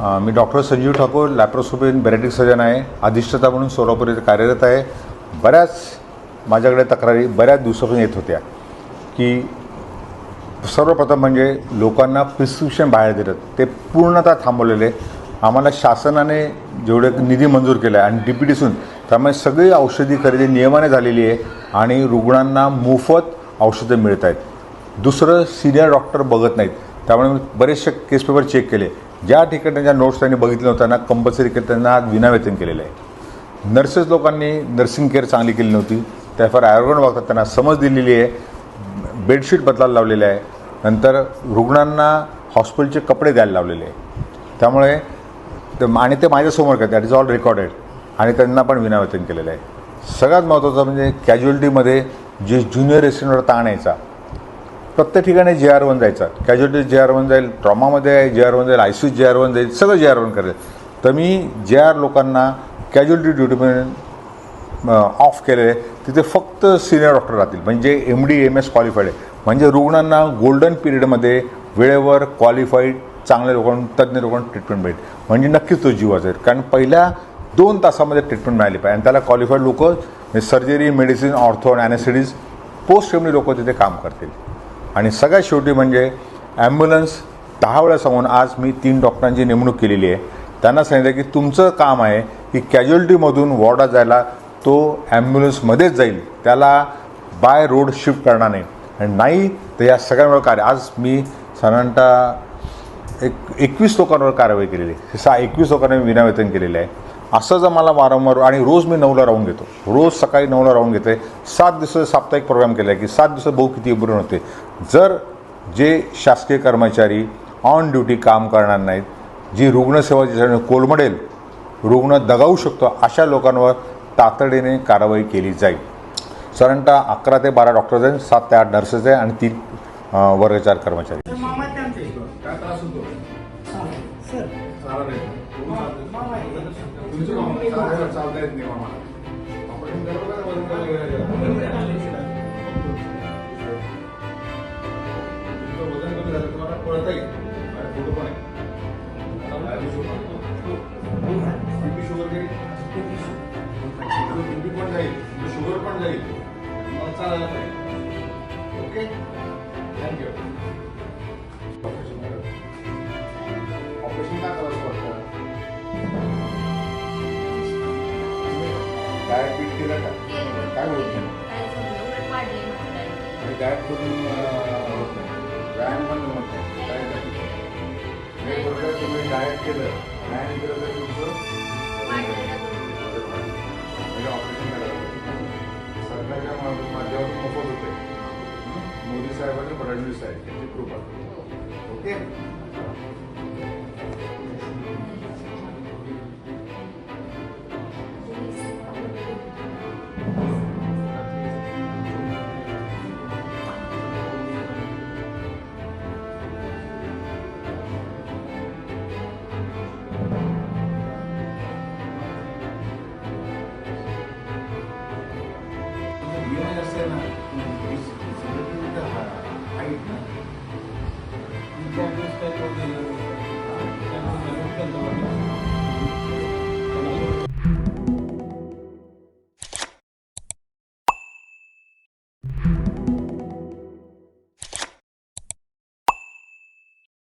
मी doctor Sanjeev Thakur laparoscopy bariatric surgeon आहे अधिष्ठता म्हणून सोलापूर येथे कार्यरत आहे. बऱ्याच माझ्याकडे तक्रारी बऱ्याच दिवसापासून येत होत्या की सर्वप्रथम म्हणजे लोकांना प्रिस्क्रिप्शन बाहेर देतात. ते पूर्णतः थांबवलेले. आम्हाला शासनाने जेवढे निधी मंजूर केला आहे आणि डी पी डीसून त्यामुळे सगळी औषधी खरेदी नियमाने झालेली आहे आणि रुग्णांना मोफत औषधं मिळत आहेत. दुसरं सिनियर डॉक्टर बघत नाहीत. त्यामुळे मी बरेचसे केस पेपर चेक केले. ज्या ठिकाणी त्यांच्या नोट्स त्यांनी बघितल्या होत्या त्यांना कंपल्सरी केलं त्यांना आज विनावेतन केलेलं आहे. नर्सेस लोकांनी नर्सिंग केअर चांगली केली नव्हती. त्याफार आयोगण वागतात त्यांना समज दिलेली आहे. बेडशीट बदलायला लावलेले आहे. नंतर रुग्णांना हॉस्पिटलचे कपडे द्यायला लावलेले आहे. त्यामुळे ते आणि ते माझ्यासमोर काय दॅट इज ऑल रेकॉर्डेड आणि त्यांना पण विनावेतन केलेलं आहे. सगळ्यात महत्त्वाचं म्हणजे कॅज्युअलिटीमध्ये जे ज्युनियर रेसिडेंटवर ताण यायचा प्रत्येक ठिकाणी जे आर वन जायचा. कॅज्युअलिटी जे आर वन जाईल ट्रॉमामध्ये जे आर वन जाईल I C J R one जाईल सगळं जे आर वन करेल. तर मी जे आर लोकांना कॅज्युअलिटी ड्युटीमध्ये ऑफ केलेले तिथे फक्त सिनियर डॉक्टर राहतील. म्हणजे M D M S qualified आहे. म्हणजे रुग्णांना गोल्डन पिरियडमध्ये वेळेवर क्वालिफाईड चांगल्या लोकांना तज्ज्ञ लोकांना ट्रीटमेंट मिळेल म्हणजे नक्कीच तो जीव वाचेल कारण पहिल्या दोन तासामध्ये ट्रीटमेंट मिळाली पाहिजे. आणि त्याला क्वालिफाईड लोक सर्जरी मेडिसिन ऑर्थो आणि ॲनेसिडीज पोस्ट एम लोक तिथे काम करतील. आणि सगळ्यात शेवटी म्हणजे ॲम्ब्युलन्स दहा वेळा सांगून आज मी तीन डॉक्टरांची नेमणूक केलेली आहे. त्यांना सांगितलं की तुमचं काम आहे की कॅज्युअलिटीमधून वॉर्डात जायला तो ॲम्ब्युलन्समध्येच जाईल. त्याला बाय रोड शिफ्ट करणार नाही. आणि नाही तर या सगळ्यांवर कार्य आज मी साधारणतः एक एकवीस लोकांवर कारवाई केलेली आहे. सहा एकवीस लोकांना मी विनावेतन केलेलं आहे. असं जर मला वारंवार आणि रोज मी नऊला राहून घेतो. रोज सकाळी नऊला राहून घेते सात दिवस साप्ताहिक प्रोग्राम केला आहे की सात दिवस भाऊ किती इम्प्रूव्ह होते. जर जे शासकीय कर्मचारी ऑन ड्युटी काम करणार नाहीत जी रुग्णसेवा ज्याच्याने कोलमडेल रुग्ण दगावू शकतो अशा लोकांवर तातडीने कारवाई केली जाईल. साधारणतः अकरा ते बारा डॉक्टर्स आहेत सात ते आठ नर्सेस आहे आणि तीन वर्गचार कर्मचारी चालत नाही. मामा आहे तुमचं मामा चालता चालता येत नाही मामाला. ऑपरेशन करावं का वजन कमी करायचं? तुमचं वजन कमी झालं तुम्हाला कळतं येईल माझ्या फोटो पण आहे माझ्या शुगर बीपी शुगर काही बीपी पण जाईल तुमचं शुगर पण जाईल तुम्हाला चालायला पाहिजे ओके थँक्यू डायट बीट केलं का? काय होत नाही. आणि डायट करून होत नाही. व्यायाम पण होत नाही. काय नाही. प्रकारे तुम्ही डायट केलं. व्यायाम केलं तर तुमचं म्हणजे ऑपरेशन करायला लागेल. सरकारच्या माध्यमातून मोफत होते. हं? मोदी साहेब आणि फडणवीस साहेब यांची कृपा ओके?